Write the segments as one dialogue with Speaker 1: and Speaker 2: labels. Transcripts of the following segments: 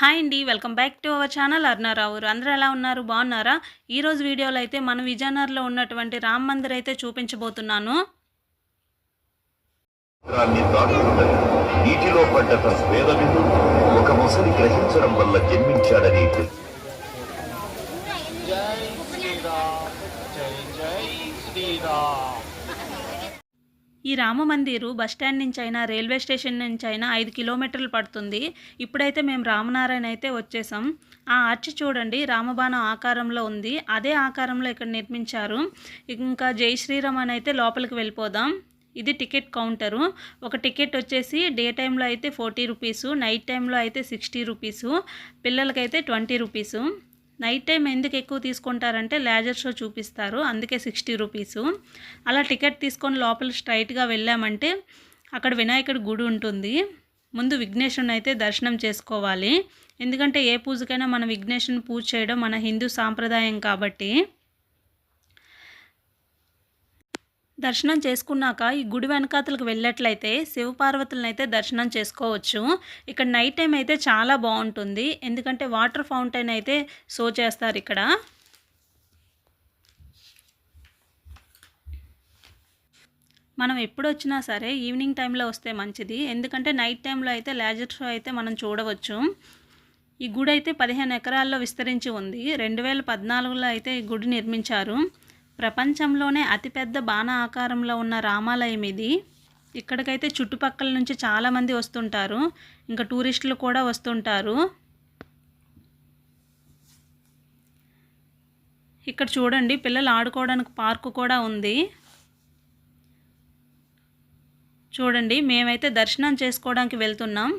Speaker 1: Hi అండి welcome back to our channel అర్నారావు అందరూ ఎలా ఉన్నారు? బాగున్నారా? ఈరోజు వీడియోలో అయితే మన విజయనగరంలో ఉన్నటువంటి రామ్ మందిర్ అయితే చూపించబోతున్నాను.
Speaker 2: సముద్రాన్ని దాటుతుండగా నీటిలో పడ్డ తన స్వేదవిందు ఒక మొసలి గ్రహించడం వల్ల జన్మించాడని.
Speaker 3: జై శ్రీరామ్ జై జై శ్రీరామ్.
Speaker 1: ఈ రామ మందిరు బస్ స్టాండ్ నుంచి అయినా రైల్వే స్టేషన్ నుంచి అయినా ఐదు కిలోమీటర్లు పడుతుంది. ఇప్పుడైతే మేము రామనారాయణ అయితే వచ్చేసాం. ఆ ఆర్చ్ చూడండి రామబాణం ఆకారంలో ఉంది. అదే ఆకారంలో ఇక్కడ నిర్మించారు. ఇంకా జై శ్రీరామ్ అని అయితే లోపలికి వెళ్ళిపోదాం. ఇది టికెట్ కౌంటరు. ఒక టికెట్ వచ్చేసి డే టైంలో అయితే ఫోర్టీ రూపీసు నైట్ టైంలో అయితే సిక్స్టీ రూపీసు పిల్లలకైతే ట్వంటీ రూపీసు. నైట్ టైం ఎందుకు ఎక్కువ తీసుకుంటారంటే లేజర్ షో చూపిస్తారు. అందుకే సిక్స్టీ రూపీసు. అలా టికెట్ తీసుకొని లోపల స్ట్రైట్గా వెళ్ళామంటే అక్కడ వినాయకుడి గుడి ఉంటుంది. ముందు విఘ్నేశ్వరుని అయితే దర్శనం చేసుకోవాలి. ఎందుకంటే ఏ పూజకైనా మన విఘ్నేశ్వరుని పూజ చేయడం మన హిందూ సాంప్రదాయం కాబట్టి దర్శనం చేసుకున్నాక ఈ గుడి వెనకాతలకు వెళ్ళినట్లయితే శివపార్వతులను అయితే దర్శనం చేసుకోవచ్చు. ఇక్కడ నైట్ టైం అయితే చాలా బాగుంటుంది. ఎందుకంటే వాటర్ ఫౌంటైన్ అయితే షో చేస్తారు ఇక్కడ. మనం ఎప్పుడు వచ్చినా సరే ఈవినింగ్ టైంలో వస్తే మంచిది. ఎందుకంటే నైట్ టైంలో అయితే లేజర్ షో అయితే మనం చూడవచ్చు. ఈ గుడి అయితే పదిహేను ఎకరాల్లో విస్తరించి ఉంది. రెండు వేల పద్నాలుగులో అయితే ఈ గుడి నిర్మించారు. ప్రపంచంలోనే అతిపెద్ద బాణ ఆకారంలో ఉన్న రామాలయం ఇది. ఇక్కడికైతే చుట్టుపక్కల నుంచి చాలామంది వస్తుంటారు. ఇంకా టూరిస్టులు కూడా వస్తుంటారు. ఇక్కడ చూడండి పిల్లలు ఆడుకోవడానికి పార్కు కూడా ఉంది. చూడండి మేమైతే దర్శనం చేసుకోవడానికి వెళ్తున్నాం.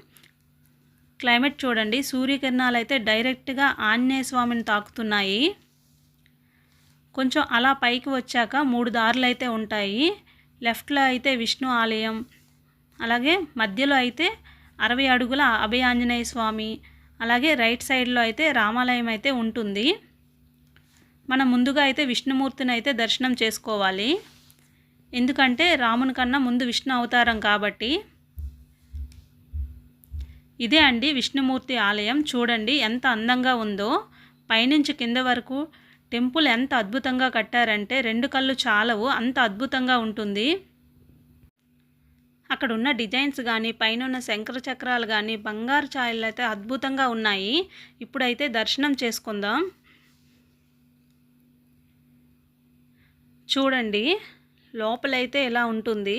Speaker 1: క్లైమేట్ చూడండి సూర్యకిరణాలు అయితే డైరెక్ట్గా ఆంజనేయ స్వామిని తాకుతున్నాయి. కొంచెం అలా పైకి వచ్చాక మూడు దారులు అయితే ఉంటాయి. లెఫ్ట్లో అయితే విష్ణు ఆలయం అలాగే మధ్యలో అయితే అరవై అడుగుల అభయ ఆంజనేయ స్వామి అలాగే రైట్ సైడ్లో అయితే రామాలయం అయితే ఉంటుంది. మనం ముందుగా అయితే విష్ణుమూర్తిని అయితే దర్శనం చేసుకోవాలి. ఎందుకంటే రాముని కన్నా ముందు విష్ణు అవతారం కాబట్టి. ఇదే అండి విష్ణుమూర్తి ఆలయం. చూడండి ఎంత అందంగా ఉందో. పైనుంచి కింద వరకు టెంపుల్ ఎంత అద్భుతంగా కట్టారంటే రెండు కళ్ళు చాలవు అంత అద్భుతంగా ఉంటుంది. అక్కడ ఉన్న డిజైన్స్ కానీ పైన ఉన్న శంకర చక్రాలు కానీ బంగారు ఛాయలు అయితే అద్భుతంగా ఉన్నాయి. ఇప్పుడైతే దర్శనం చేసుకుందాం. చూడండి లోపలైతే ఎలా ఉంటుంది.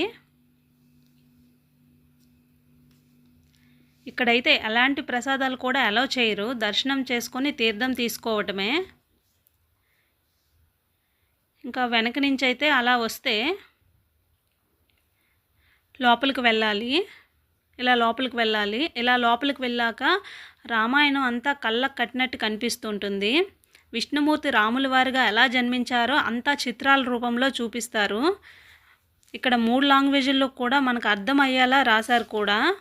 Speaker 1: ఇక్కడైతే ఎలాంటి ప్రసాదాలు కూడా అలౌ చేయరు. దర్శనం చేసుకొని తీర్థం తీసుకోవటమే. ఇంకా వెనక నుంచి అయితే అలా వస్తే లోపలికి వెళ్ళాలి. ఇలా లోపలికి వెళ్ళాలి. ఇలా లోపలికి వెళ్ళాక రామాయణం అంతా కళ్ళకు కట్టినట్టు కనిపిస్తుంటుంది. విష్ణుమూర్తి రాముల వారిగా ఎలా జన్మించారో అంతా చిత్రాల రూపంలో చూపిస్తారు. ఇక్కడ మూడు లాంగ్వేజ్ల్లో కూడా మనకు అర్థం అయ్యేలా రాశారు కూడా.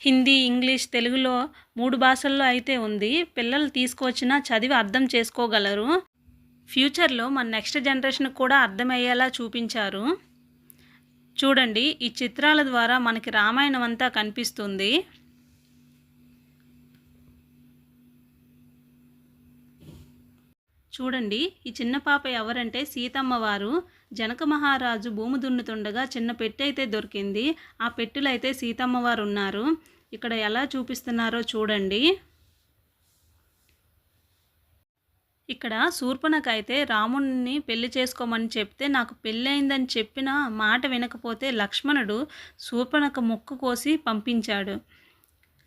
Speaker 1: హిందీ ఇంగ్లీష్ తెలుగులో మూడు భాషల్లో అయితే ఉంది. పిల్లలు తీసుకొచ్చినా చదివి అర్థం చేసుకోగలరు. ఫ్యూచర్లో మన నెక్స్ట్ జనరేషన్కి కూడా అర్థమయ్యేలా చూపించారు. చూడండి ఈ చిత్రాల ద్వారా మనకి రామాయణం అంతా కనిపిస్తుంది. చూడండి ఈ చిన్న పాప ఎవరంటే సీతమ్మ వారు. జనక మహారాజు భూమి దున్నుతుండగా చిన్న పెట్టె అయితే దొరికింది. ఆ పెట్టెలో అయితే సీతమ్మ వారు ఉన్నారు. ఇక్కడ ఎలా చూపిస్తున్నారో చూడండి. ఇక్కడ శూర్పణకు అయితే రాముణ్ణి పెళ్ళి చేసుకోమని చెప్తే నాకు పెళ్ళయిందని చెప్పిన మాట వినకపోతే లక్ష్మణుడు శూర్పణక ముక్కు కోసి పంపించాడు.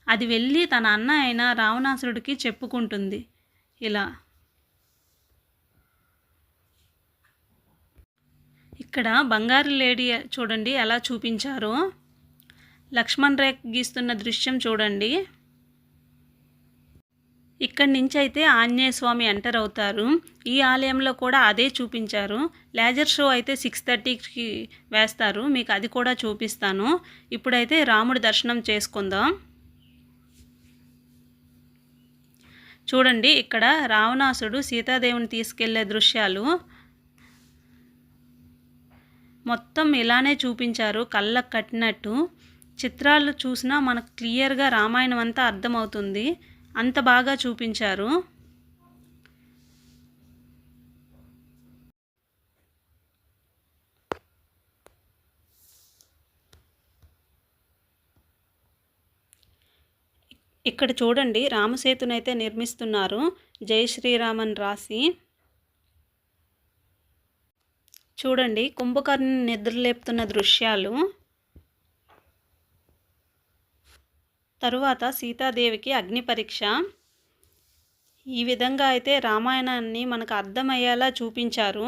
Speaker 1: అది వెళ్ళి తన అన్న అయిన రావణాసురుడికి చెప్పుకుంటుంది. ఇలా. ఇక్కడ బంగారు లేడీ చూడండి ఎలా చూపించారో. లక్ష్మణ్ రేఖ గీస్తున్న దృశ్యం చూడండి. ఇక్కడి నుంచి అయితే ఆంజనేయ స్వామి ఎంటర్ అవుతారు. ఈ ఆలయంలో కూడా అదే చూపించారు. లేజర్ షో అయితే సిక్స్ థర్టీకి వేస్తారు. మీకు అది కూడా చూపిస్తాను. ఇప్పుడైతే రాముడి దర్శనం చేసుకుందాం. చూడండి ఇక్కడ రావణాసుడు సీతాదేవిని తీసుకెళ్ళే దృశ్యాలు. మొత్తం ఇలానే చూపించారు కళ్ళకు కట్టినట్టు. చిత్రాలు చూసినా మనకు క్లియర్గా రామాయణం అంతా అర్థమవుతుంది. అంత బాగా చూపించారు. ఇక్కడ చూడండి రామసేతునైతే నిర్మిస్తున్నారు. జై శ్రీరామన్ రాసి చూడండి కుంభకర్ణి నిద్రలేపుతున్న దృశ్యాలు. తరువాత సీతాదేవికి అగ్ని పరీక్ష. ఈ విధంగా అయితే రామాయణాన్ని మనకు అర్థమయ్యేలా చూపించారు.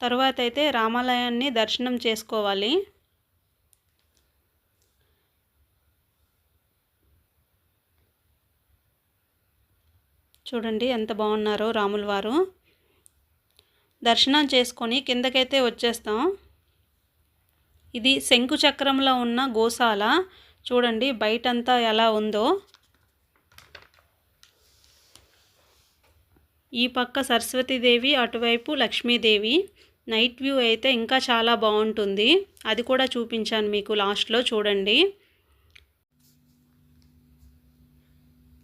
Speaker 1: తరువాత అయితే రామాలయాన్ని దర్శనం చేసుకోవాలి. చూడండి ఎంత బాగున్నారో రాముల వారు. దర్శనం చేసుకొని కిందకైతే వచ్చేస్తాం. ఇది శంకు చక్రంలో ఉన్న గోశాల. చూడండి బయటంతా ఎలా ఉందో. ఈ పక్క సరస్వతీదేవి అటువైపు లక్ష్మీదేవి. నైట్ వ్యూ అయితే ఇంకా చాలా బాగుంటుంది. అది కూడా చూపించాను మీకు లాస్ట్లో చూడండి.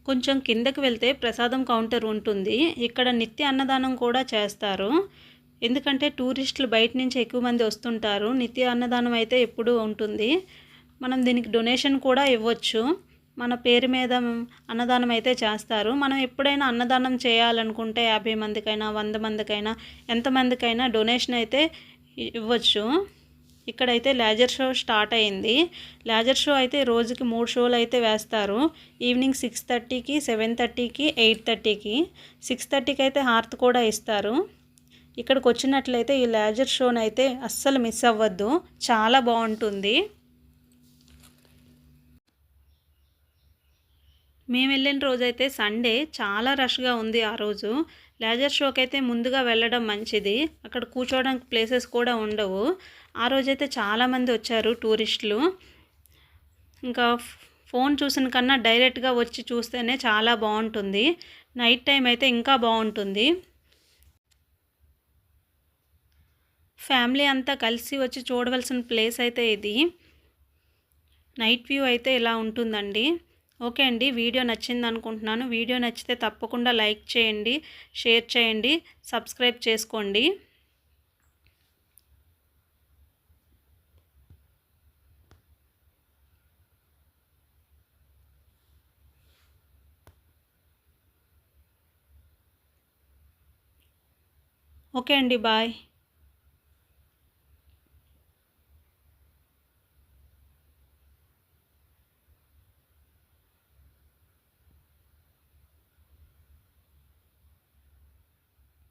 Speaker 1: కొంచెం కిందకి వెళ్తే ప్రసాదం కౌంటర్ ఉంటుంది. ఇక్కడ నిత్య అన్నదానం కూడా చేస్తారు. ఎందుకంటే టూరిస్టులు బయట నుంచి ఎక్కువ మంది వస్తుంటారు. నిత్య అన్నదానం అయితే ఎప్పుడూ ఉంటుంది. మనం దీనికి డొనేషన్ కూడా ఇవ్వచ్చు. మన పేరు మీద అన్నదానం అయితే చేస్తారు. మనం ఎప్పుడైనా అన్నదానం చేయాలనుకుంటే యాభై మందికైనా వంద మందికైనా ఎంతమందికైనా డొనేషన్ అయితే ఇవ్వచ్చు. ఇక్కడైతే లేజర్ షో స్టార్ట్ అయింది. లేజర్ షో అయితే రోజుకి మూడు షోలు అయితే వేస్తారు. ఈవినింగ్ సిక్స్ థర్టీకి సెవెన్ థర్టీకి ఎయిట్ థర్టీకి. సిక్స్ థర్టీకి అయితే హార్త్ కూడా ఇస్తారు. ఇక్కడికి వచ్చినట్లయితే ఈ లేజర్ షోని అయితే అస్సలు మిస్ అవ్వద్దు. చాలా బాగుంటుంది. మేము వెళ్ళిన రోజైతే సండే చాలా రష్గా ఉంది ఆ రోజు. లేజర్ షోకి అయితే ముందుగా వెళ్ళడం మంచిది. అక్కడ కూర్చోవడానికి ప్లేసెస్ కూడా ఉండవు. ఆ రోజైతే చాలామంది వచ్చారు టూరిస్టులు. ఇంకా ఫోన్ చూసిన కన్నా డైరెక్ట్గా వచ్చి చూస్తేనే చాలా బాగుంటుంది. నైట్ టైం అయితే ఇంకా బాగుంటుంది. ఫ్యామిలీ అంతా కలిసి వచ్చి చూడవలసిన ప్లేస్ అయితే ఇది. నైట్ వ్యూ అయితే ఇలా ఉంటుందండి. ఓకే అండి వీడియో నచ్చింది అనుకుంటున్నాను వీడియో నచ్చితే తప్పకుండా లైక్ చేయండి షేర్ చేయండి సబ్స్క్రైబ్ చేసుకోండి. ఓకే అండి బాయ్.